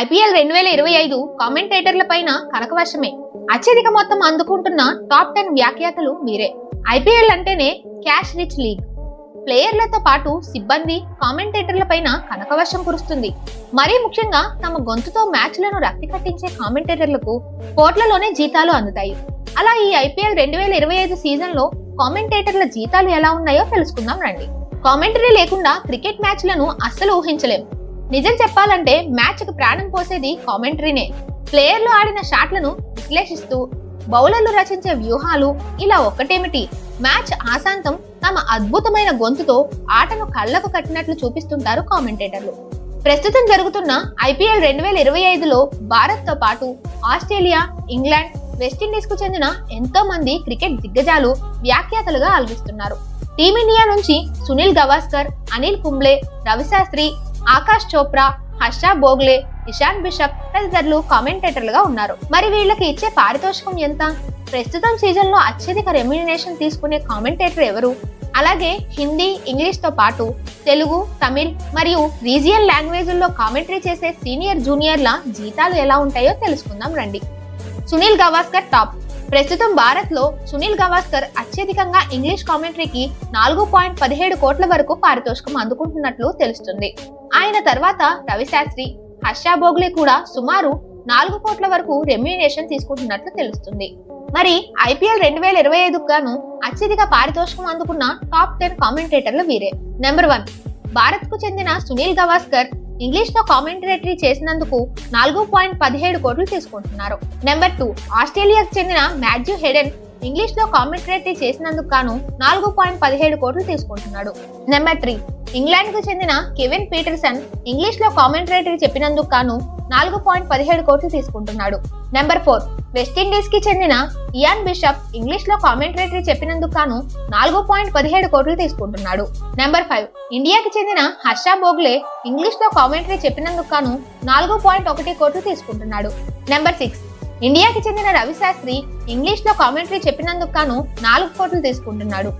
IPL రెండు వేల ఇరవై ఐదు కామెంటేటర్ల పైన కనకవర్షమే అత్యధిక మొత్తం అందుకుంటున్న టాప్ టెన్ వ్యాఖ్యాతలు మీరే. ఐపీఎల్ అంటేనే క్యాష్ రిచ్ లీగ్. ప్లేయర్లతో పాటు సిబ్బంది కామెంటేటర్ల పైన కనకవర్షం కురుస్తుంది. మరీ ముఖ్యంగా తమ గొంతుతో మ్యాచ్లను రక్తి కట్టించే కామెంటేటర్లకు కోట్లలోనే జీతాలు అందుతాయి. అలా ఈ ఐపీఎల్ రెండు వేల ఇరవై ఐదు సీజన్లో కామెంటేటర్ల జీతాలు ఎలా ఉన్నాయో తెలుసుకుందాం రండి. కామెంటరీ లేకుండా క్రికెట్ మ్యాచ్లను అస్సలు ఊహించలేం. నిజం చెప్పాలంటే మ్యాచ్కు ప్రాణం పోసేది కామెంటరీనే. ప్లేయర్లు ఆడిన షాట్లను విశ్లేషిస్తూ బౌలర్లు రచించే వ్యూహాలు ఇలా ఒక్కటేమిటి? మ్యాచ్ ఆశాంతం తమ అద్భుతమైన గొంతుతో ఆటను కళ్ళకు కట్టినట్లు చూపిస్తుంటారు కామెంటేటర్లు. ప్రస్తుతం జరుగుతున్న ఐపీఎల్ రెండు వేల ఇరవై ఐదులో భారత్తో పాటు ఆస్ట్రేలియా ఇంగ్లాండ్ వెస్టిండీస్కు చెందిన ఎంతో మంది క్రికెట్ దిగ్గజాలు వ్యాఖ్యాతలుగా ఆలపిస్తున్నారు. టీమిండియా నుంచి సునీల్ గవాస్కర్ అనిల్ కుంబ్లే రవిశాస్త్రి ఆకాష్ చోప్రా హర్ష బోగ్లే ఇషాన్ బిషప్ తదితరులు కామెంటేటర్లుగా ఉన్నారు. మరి వీళ్ళకి ఇచ్చే పారితోషికం ఎంత? ప్రస్తుతం సీజన్లో అత్యధిక రెమ్యునేషన్ తీసుకునే కామెంటేటర్ ఎవరు? అలాగే హిందీ ఇంగ్లీష్తో పాటు తెలుగు తమిళ్ మరియు రీజియన్ లాంగ్వేజ్ల్లో కామెంటరీ చేసే సీనియర్ జూనియర్ల జీతాలు ఎలా ఉంటాయో తెలుసుకుందాం రండి. సునీల్ గవాస్కర్ టాప్ ప్రస్తుతం భారత్లో సునీల్ గవాస్కర్ అత్యధికంగా ఇంగ్లీష్ కామెంటరీకి నాలుగు పాయింట్ పదిహేడు కోట్ల వరకు పారితోషికం అందుకుంటున్నట్లు తెలుస్తుంది. ఆయన తర్వాత రవిశాస్త్రి హర్ష బోగ్లే కూడా సుమారు నాలుగు కోట్ల వరకు రెమ్యునేషన్ తీసుకుంటున్నట్లు తెలుస్తుంది. మరి ఐపీఎల్ రెండు వేల ఇరవై ఐదుకు గాను అత్యధిక పారితోషికం అందుకున్న టాప్ టెన్ కామెంటేటర్లు వీరే. నెంబర్ వన్ భారత్కు చెందిన సునీల్ గవాస్కర్ ఇంగ్లీష్లో కామెంటరేటరీ చేసినందుకు నాలుగు పాయింట్ పదిహేడు కోట్లు తీసుకుంటున్నారు. నెంబర్ టూ ఆస్ట్రేలియాకు చెందిన మ్యాథ్యూ హెడెన్ ఇంగ్లీష్లో కామెంటరేటరీ చేసినందుకు గాను నాలుగు పాయింట్ పదిహేడు కోట్లు తీసుకుంటున్నాడు. నెంబర్ త్రీ ఇంగ్లాండ్కు చెందిన కెవిన్ పీటర్సన్ ఇంగ్లీష్లో కామెంటరేటరీ చెప్పినందుకు గాను నాలుగు పాయింట్ పదిహేడు కోట్లు తీసుకుంటున్నాడు. నెంబర్ ఫోర్ వెస్టిండీస్కి చెందిన ఇయాన్ బిషప్ ఇంగ్లీష్లో కామెంటరేటరీ చెప్పినందుకు గాను నాలుగు పాయింట్ పదిహేడు కోట్లు తీసుకుంటున్నాడు. నెంబర్ ఫైవ్ ఇండియాకి చెందిన హర్ష బోగ్లే ఇంగ్లీష్లో కామెంటరీ చెప్పినందుకు గాను నాలుగు పాయింట్ ఒకటి కోట్లు తీసుకుంటున్నాడు. నెంబర్ సిక్స్ ఇండియాకి చెందిన రవిశాస్త్రి ఇంగ్లీష్లో ఇంగ్లీష్లో కామెంటరీ చెప్పినందుకు గాను నాలుగు కోట్లు తీసుకుంటున్నాడు.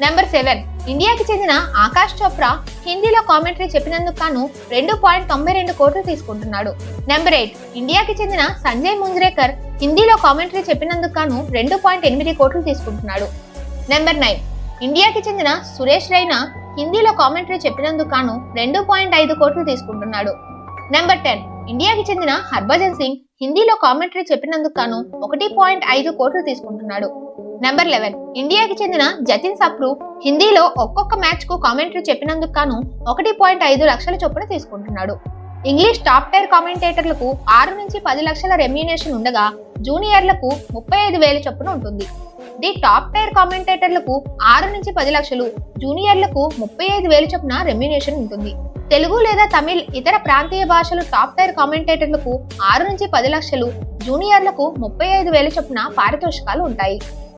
నెంబర్ సెవెన్ ఇండియాకి చెందిన ఆకాష్ చోప్రా హిందీలో కామెంటరీ చెప్పినందుకు గాను రెండు పాయింట్ తొంభై రెండు కోట్లు తీసుకుంటున్నాడు. నెంబర్ ఎయిట్ ఇండియాకి చెందిన సంజయ్ ముంజ్రేకర్ హిందీలో కామెంటరీ చెప్పినందుకు గాను రెండు పాయింట్ ఎనిమిది కోట్లు తీసుకుంటున్నాడు. నెంబర్ నైన్ ఇండియాకి చెందిన సురేష్ రైనా హిందీలో కామెంటరీ చెప్పినందుకు గాను రెండు పాయింట్ ఐదు కోట్లు తీసుకుంటున్నాడు. నెంబర్ టెన్ ఇండియాకి చెందిన హర్భజన్ సింగ్ హిందీలో కామెంటరీ చెప్పినందుకు గాను ఒకటి పాయింట్ ఐదు కోట్లు తీసుకుంటున్నాడు. Number eleven. ఇండియాకి చెందిన జతిన్ సప్రు హిందీలో ఒక్కొక్క మ్యాచ్కు కామెంటరీ చెప్పినందుకు గాను ఒకటి పాయింట్ ఐదు లక్షల చొప్పున తీసుకుంటున్నాడు. ఇంగ్లీష్ టాప్ టైర్ కామెంటేటర్లకు ఆరు నుంచి పది లక్షల రెమ్యునేషన్ ఉండగా జూనియర్లకు ముప్పై ఐదు వేల చొప్పున ఉంటుంది. ది టాప్ టైర్ కామెంటేటర్లకు ఆరు నుంచి పది లక్షలు జూనియర్లకు ముప్పై ఐదు వేల చొప్పున రెమ్యునేషన్ ఉంటుంది. తెలుగు లేదా తమిళ్ ఇతర ప్రాంతీయ భాషలు టాప్ టైర్ కామెంటేటర్లకు ఆరు నుంచి పది లక్షలు జూనియర్లకు ముప్పై ఐదు వేల చొప్పున పారితోషికాలు ఉంటాయి.